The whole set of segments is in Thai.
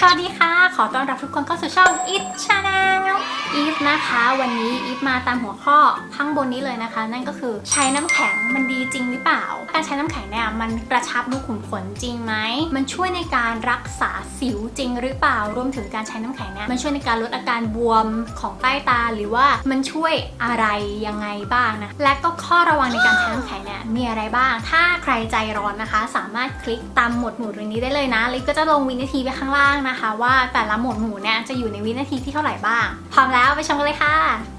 สวัสดีค่ะ ขอต้อนรับทุกคนเข้าสู่ช่อง It Channel อีฟนะคะ วันนี้อีฟมาตามหัวข้อข้างบนนี้เลยนะคะ นั่นก็คือใช้น้ำแข็งมันดีจริงหรือเปล่า การใช้น้ำแข็งเนี่ยมันกระชับรูขุมขนจริงไหม มันช่วยในการรักษาสิวจริงหรือเปล่า รวมถึงการใช้น้ำแข็งเนี่ยมันช่วยในการลดอาการบวมของใต้ตา หรือว่ามันช่วยอะไรยังไงบ้างนะ และก็ข้อระวังในการใช้น้ำแข็งเนี่ยมีอะไรบ้าง ถ้าใครใจร้อนนะคะ สามารถคลิกตามหมวดหมู่ตรงนี้ได้เลยนะลิฟก็จะลงวินาทีไว้ข้างล่างนะคะว่าแต่ละหมวดหมู่เนี่ยจะอยู่ในวินาทีที่เท่าไหร่บ้าง พร้อมแล้วไปชมกันเลยค่ะ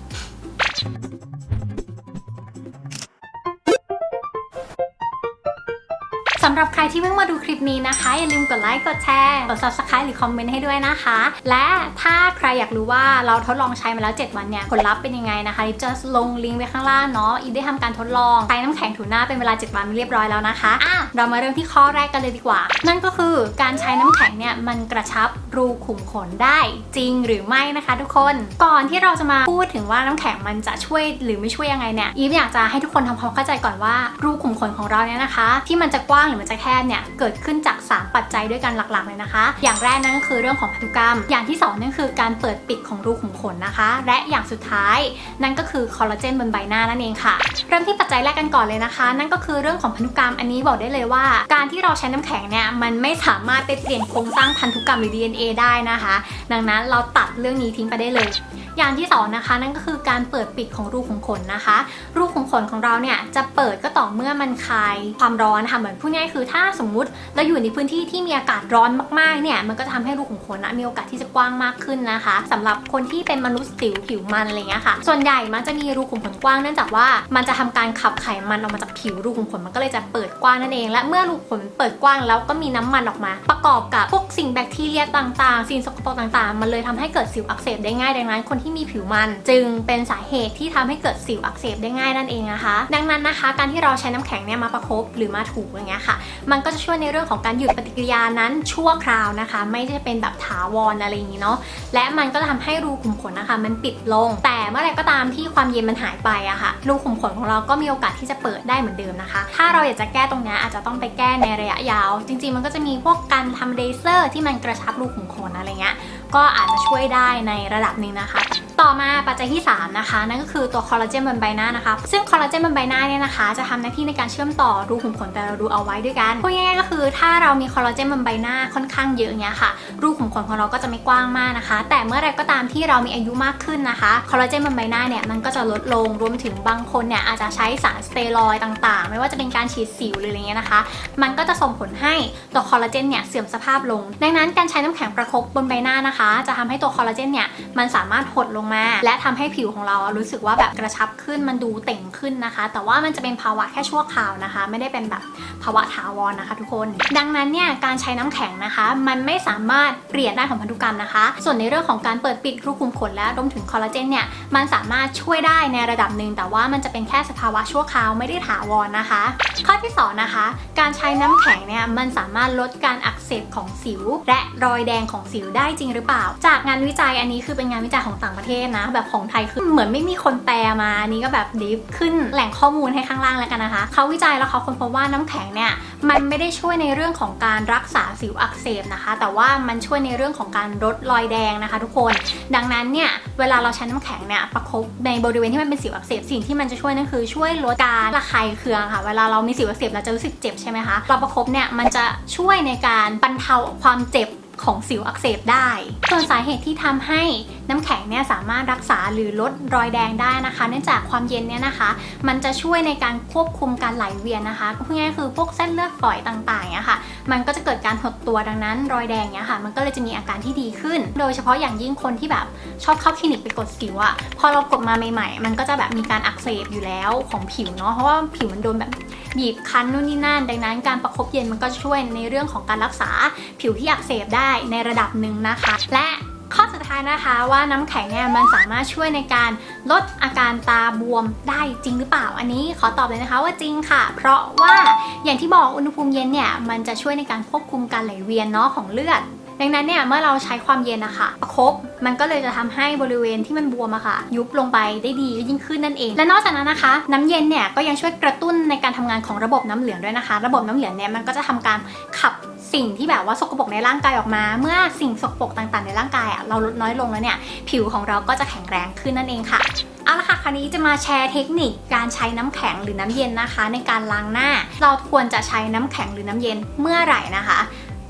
ำหรับใครที่เพิ่งมาดูคลิปนี้นะคะ อย่าลืมกดไลค์ กดแชร์ กด subscribe หรือคอมเมนต์ให้ด้วยนะคะ และถ้าใครอยากรู้ว่าเราทดลองใช้มาแล้ว 7 วันเนี่ย ผลลัพธ์เป็นยังไงนะคะอีฟจะลงลิงก์ไว้ข้างล่างเนาะอีได้ทำการทดลองใช้น้ำแข็งถูหน้าเป็นเวลา 7 วันเรียบร้อยแล้วนะคะอะเรามาเริ่มที่ข้อแรกกันเลยดีกว่า นั่นก็คือการใช้น้ำแข็งเนี่ยมันกระชับรูขุมขนได้จริงหรือไม่นะคะ ทุกคน ก่อนที่เราจะมาพูดถึงว่าน้ำแข็งมันจะช่วยหรือไม่ช่วยยังไงเนี่ยอีฟอยากจะให้ทุกคนทำความเข้าใจก่อนว่ารูขุมขนของเราเนี่ยนะคะ ที่มันจะกว้างหรือมันจะแคบเนี่ยเกิดขึ้นจาก 3 ปัจจัยด้วยกันหลักๆเลยนะคะ อย่างแรกนั่นก็คือเรื่องของพันธุกรรม อย่างที่2นั่นคือการเปิดปิดของรูขุมขนนะคะ และอย่างสุดท้าย นั่นก็คือคอลลาเจนบนใบหน้านั่นเองค่ะ เริ่มที่ปัจจัยแรกกันก่อนเลยนะคะ นั่นก็คือเรื่องของพันธุกรรมอันนี้บอกได้เลยว่า การที่เราใช้น้ำแข็งเนี่ยมันไม่สามารถไปเปลี่ยนโครงสร้างพันธุกรรมหรือ DNA ได้นะคะ ดังนั้นเราตัดเรื่องนี้ทิ้งไปได้เลยอย่างที่สองนะคะนั่นก็คือการเปิดปิดของรูขุมขนนะคะ รูขุมขนของเราเนี่ยจะเปิดก็ต่อเมื่อมันคลายความร้อนนะคะเหมือนพูดง่ายๆ คือถ้าสมมุติเราอยู่ในพื้นที่ที่มีอากาศร้อนมากๆ เนี่ย มันก็จะทำให้รูขุมขนนะมีโอกาสที่จะกว้างมากขึ้นนะคะสำหรับคนที่เป็นมนุษย์สิวผิวมันอะไรเงี้ยค่ะ ส่วนใหญ่มันจะมีรูขุมขนกว้างเนื่องจากว่ามันจะทำการขับไขมันออกมาจากผิวรูขุมขนมันก็เลยจะเปิดกว้างนั่นเอง และเมื่อรูขุมขนเปิดกว้างแล้วก็มีน้ำมันออกมา ประกอบกับพวกสิ่งแบคทีเรียต่างๆ สิ่งสกปรกต่างๆ มันเลยทำให้เกิดสิวอักเสบได้ง่ายดังนั้น คนที่มีผิวมัน จึงเป็นสาเหตุที่ทำให้เกิดสิวอักเสบได้ง่ายนั่นเองนะคะ ดังนั้นนะคะ การที่เราใช้น้ำแข็งเนี่ยมาประคบหรือมาถูอย่างเงี้ยค่ะ มันก็จะช่วยในเรื่องของการหยุดปฏิกิริยานั้นชั่วคราวนะคะ ไม่ได้เป็นแบบถาวรอะไรอย่างนี้เนาะและมันก็จะทำให้รูขุมขนนะคะ มันปิดลง แต่เมื่อไรก็ตามที่ความเย็นมันหายไปอะค่ะ รูขุมขนของเราก็มีโอกาสที่จะเปิดได้เหมือนเดิมนะคะ ถ้าเราอยากจะแก้ตรงนี้อาจจะต้องไปแก้ในระยะยาว จริง ๆ มันก็จะมีพวกการทำเลเซอร์ที่มันกระชับรูขุมขนอะไรเงี้ยก็อาจจะช่วยได้ในระดับหนึ่งนะคะ ต่อมาปัจจัยที่ 3 นะคะ นั่นก็คือตัวคอลลาเจนบนใบหน้านะคะ ซึ่งคอลลาเจนบนใบหน้าเนี่ยนะคะ จะทำหน้าที่ในการเชื่อมต่อรูขุมขนแต่ละรูเอาไว้ด้วยกันพูดง่ายๆก็คือ ถ้าเรามีคอลลาเจนบนใบหน้าค่อนข้างเยอะเงี้ยค่ะ รูขุมขนของเราก็จะไม่กว้างมากนะคะ แต่เมื่อไรก็ตามที่เรามีอายุมากขึ้นนะคะคอลลาเจนบนใบหน้าเนี่ยมันก็จะลดลงรวมถึงบางคนเนี่ยอาจจะใช้สารสเตียรอยต่างๆ ไม่ว่าจะเป็นการฉีดสิวหรืออะไรเงี้ยนะคะ มันก็จะส่งผลให้ตัวคอลลาเจนเนี่ยเสื่อมสภาพลง ดังนั้นการใช้น้ำแข็งประคบบนใบหน้านะคะ จะทำให้ตัวคอลลาเจนเนี่ยมันสามารถหดลงมา และทำให้ผิวของเรารู้สึกว่าแบบกระชับขึ้นมันดูเต่งขึ้นนะคะ แต่ว่ามันจะเป็นภาวะแค่ชั่วคราวนะคะ ไม่ได้เป็นแบบภาวะถาวรนะคะ ทุกคน ดังนั้นเนี่ยการใช้น้ำแข็งนะคะ มันไม่สามารถเปลี่ยนได้านของพันธุกรรมนะคะ ส่วนในเรื่องของการเปิดปิดรูขุมขนและรวมถึงคอลลาเจนเนี่ยมันสามารถช่วยได้ในระดับหนึ่งแต่ว่ามันจะเป็นแค่สภาวะชั่วคราวไม่ได้ถาวรนะคะ ข้อที่สองนะคะ การใช้น้ำแข็งเนี่ยมันสามารถลดการอักเสบของสิว และรอยแดงของสิวได้จริงหรือเปล่า จากงานวิจัยอันนี้คือเป็นงานวิจัยของต่างประเทศนะ แบบของไทยคือเหมือนไม่มีคนแปลมาอันนี้ก็แบบดิฟขึ้นแหล่งข้อมูลให้ข้างล่างแล้วกันนะคะเขาวิจัยแล้วเขาค้นพบว่าน้ำแข็งเนี่ยมันไม่ได้ช่วยในเรื่องของการรักษาสิวอักเสบนะคะ แต่ว่ามันช่วยในเรื่องของการลดรอยแดงนะคะ ทุกคน ดังนั้นเนี่ยเวลาเราใช้น้ำแข็งเนี่ยประคบในบริเวณที่มันเป็นสิวอักเสบสิ่งที่มันจะช่วยนั่นคือช่วยลดการระคายเคืองค่ะ เวลาเรามีสิวอักเสบเราจะรู้สึกเจ็บใช่ไหมคะเราประคบเนี่ยมันจะช่วยในการบรรเทาความเจ็บของสิวอักเสบได้ ส่วนสาเหตุที่ทำให้ น้ำแข็งเนี่ยสามารถรักษาหรือลดรอยแดงได้นะคะ เนื่องจากความเย็นเนี่ยนะคะ มันจะช่วยในการควบคุมการไหลเวียนนะคะพูดง่ายคือพวกเส้นเลือดฝอยต่างๆเนี่ยค่ะมันก็จะเกิดการหดตัวดังนั้น รอยแดงเนี่ยค่ะ มันก็เลยจะมีอาการที่ดีขึ้น โดยเฉพาะอย่างยิ่งคนที่แบบชอบเข้าคลินิกไปกดสิวอะพอเรากดมาใหม่ๆ มันก็จะแบบมีการอักเสบอยู่แล้วของผิวเนาะเพราะว่าผิวมันโดนแบบบีบคั้นนู่นนี่นั่น ดังนั้นการประคบเย็นมันก็ช่วยในเรื่องของการรักษาผิวที่อักเสบได้ในระดับหนึ่งนะคะ และ นะคะว่าน้ำแข็งเนี่ยมันสามารถช่วยในการลดอาการตาบวมได้จริงหรือเปล่า อันนี้ขอตอบเลยนะคะว่าจริงค่ะ เพราะว่าอย่างที่บอกอุณหภูมิเย็นเนี่ยมันจะช่วยในการควบคุมการไหลเวียนเนาะของเลือด ดังนั้นเนี่ยเมื่อเราใช้ความเย็นนะคะประคบมันก็เลยจะทำให้บริเวณที่มันบวมอะค่ะ ยุบลงไปได้ดียิ่งขึ้นนั่นเอง และนอกจากนั้นนะคะ น้ำเย็นเนี่ยก็ยังช่วยกระตุ้นในการทำงานของระบบน้ำเหลืองด้วยนะคะ ระบบน้ำเหลืองเนี่ยมันก็จะทำการขับสิ่งที่แบบว่าสกปรกในร่างกายออกมา เมื่อสิ่งสกปรกต่างๆ ในร่างกายอะเราลดน้อยลงแล้วเนี่ยผิวของเราก็จะแข็งแรงขึ้นนั่นเองค่ะเอาละค่ะคราวนี้จะมาแชร์เทคนิคการใช้น้ำแข็งหรือน้ำเย็นนะคะ ในการล้างหน้า เราควรจะใช้น้ำแข็งหรือน้ำเย็นเมื่อไหร่นะคะ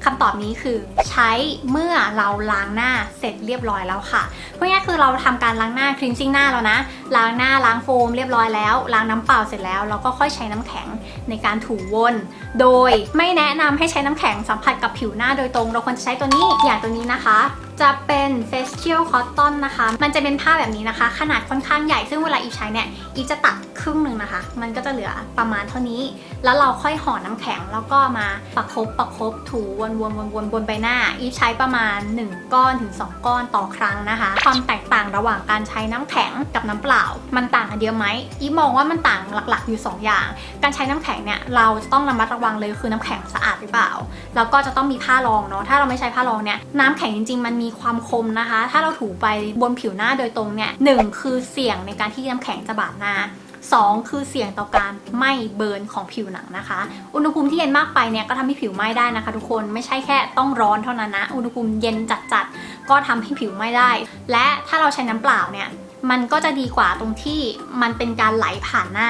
คำตอบนี้คือใช้เมื่อเราล้างหน้าเสร็จเรียบร้อยแล้วค่ะพูดง่ายๆคือเราทำการล้างหน้าคลีนซิ่งหน้าแล้วนะ ล้างหน้าล้างโฟมเรียบร้อยแล้ว ล้างน้ำเปล่าเสร็จแล้วเราก็ค่อยใช้น้ำแข็งในการถูวน โดยไม่แนะนำให้ใช้น้ำแข็งสัมผัสกับผิวหน้าโดยตรง เราควรจะใช้ตัวนี้อย่างตัวนี้นะคะ จะเป็น facial cotton นะคะ มันจะเป็นผ้าแบบนี้นะคะ ขนาดค่อนข้างใหญ่ ซึ่งเวลาอีฟใช้เนี่ย อีฟจะตัดครึ่งหนึ่งนะคะ มันก็จะเหลือประมาณเท่านี้ แล้วเราค่อยห่อน้ำแข็ง แล้วก็มาประคบประคบถูวนวนวนวนบนใบหน้า อีฟใช้ประมาณ 1 ก้อนถึง 2 ก้อนต่อครั้งนะคะ ความแตกต่างระหว่างการใช้น้ำแข็งกับน้ำเปล่า มันต่างกันเยอะไหมอีฟมองว่ามันต่างหลักๆ อยู่ 2 อย่าง การใช้น้ำแข็งเนี่ยเราจะต้องระมัดระวังเลยคือน้ำแข็งสะอาดหรือเปล่า แล้วก็จะต้องมีผ้ารองเนาะ ถ้าเราไม่ใช้ผ้ารองเนี่ยน้ำแข็งจริงๆมันมีีความคมนะคะ ถ้าเราถูไปบนผิวหน้าโดยตรงเนี่ยหนึ่งคือเสี่ยงในการที่น้ำแข็งจะบาดหน้า 2 คือเสี่ยงต่อการไหม้เบิร์นของผิวหนังนะคะ อุณหภูมิที่เย็นมากไปเนี่ยก็ทำให้ผิวไหม้ได้นะคะ ทุกคนไม่ใช่แค่ต้องร้อนเท่านั้นนะ อุณหภูมิเย็นจัดๆก็ทำให้ผิวไหม้ได้ และถ้าเราใช้น้ำเปล่าเนี่ย มันก็จะดีกว่าตรงที่มันเป็นการไหลผ่านหน้า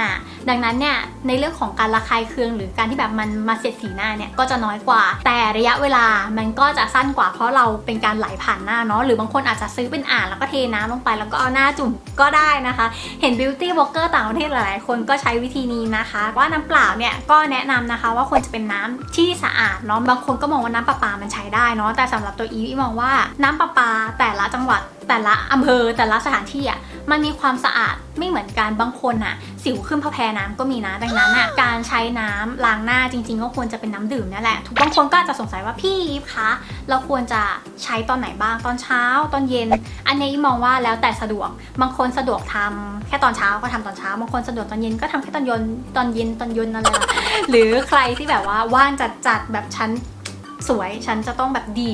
ดังนั้นเนี่ยในเรื่องของการระคายเคืองหรือการที่แบบมันมาเสียดสีหน้าเนี่ยก็จะน้อยกว่า แต่ระยะเวลามันก็จะสั้นกว่าเพราะเราเป็นการไหลผ่านหน้าเนาะหรือบางคนอาจจะซื้อเป็นอ่างแล้วก็เทน้ำลงไป แล้วก็เอาหน้าจุ่มก็ได้นะคะ เห็น beauty blogger ต่างประเทศหลายๆคนก็ใช้วิธีนี้นะคะ ว่าน้ำเปล่าเนี่ยก็แนะนำนะคะว่าควรจะเป็นน้ำที่สะอาดเนาะบางคนก็มองว่าน้ำประปามันใช้ได้เนาะแต่สำหรับตัวอีฟอีฟมองว่าน้ำประปาแต่ละจังหวัด แต่ละอำเภอแต่ละสถานที่อะมันมีความสะอาดไม่เหมือนกันบางคนอะ สิวขึ้นเพราะแพ้น้ำก็มีนะดังนั้นอะการใช้น้ำล้างหน้าจริง ๆ ก็ควรจะเป็นน้ำดื่มนั่แหละทุกบางคนก็อาจจะสงสัยว่าพี่คะเราควรจะใช้ตอนไหนบ้างตอนเช้าตอนเย็น อันนี้มองว่าแล้วแต่สะดวกบางคนสะดวกทำแค่ตอนเช้าก็ทำตอนเช้าบางคนสะดวกตอนเย็นก็ทำแค่ตอนเย็นตอนเย็นตอนเย็นอะไรล่ะหรือใครที่แบบว่าว่างจัดจัดแบบฉันสวยฉันจะต้องแบบดี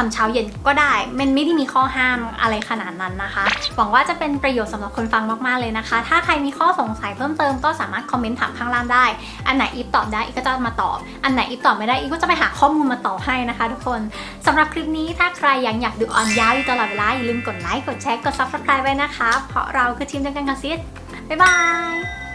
ทำเช้าเย็นก็ได้ มันไม่ได้มีข้อห้ามอะไรขนาดนั้นนะคะ หวังว่าจะเป็นประโยชน์สำหรับคนฟังมากๆเลยนะคะ ถ้าใครมีข้อสงสัยเพิ่มเติมก็สามารถคอมเมนต์ถามข้างล่างได้ อันไหนอีฟตอบได้อีฟก็จะมาตอบ อันไหนอีฟตอบไม่ได้อีฟก็จะไปหาข้อมูลมาตอบให้นะคะ ทุกคนสำหรับคลิปนี้ถ้าใครยังอยากดูออนยาวอยู่ตลอดเวลาอย่าลืมกดไลค์กดแชร์กด subscribe ไว้นะคะ เพราะเราคือทีมเดียวกันกับซิสบ๊ายบาย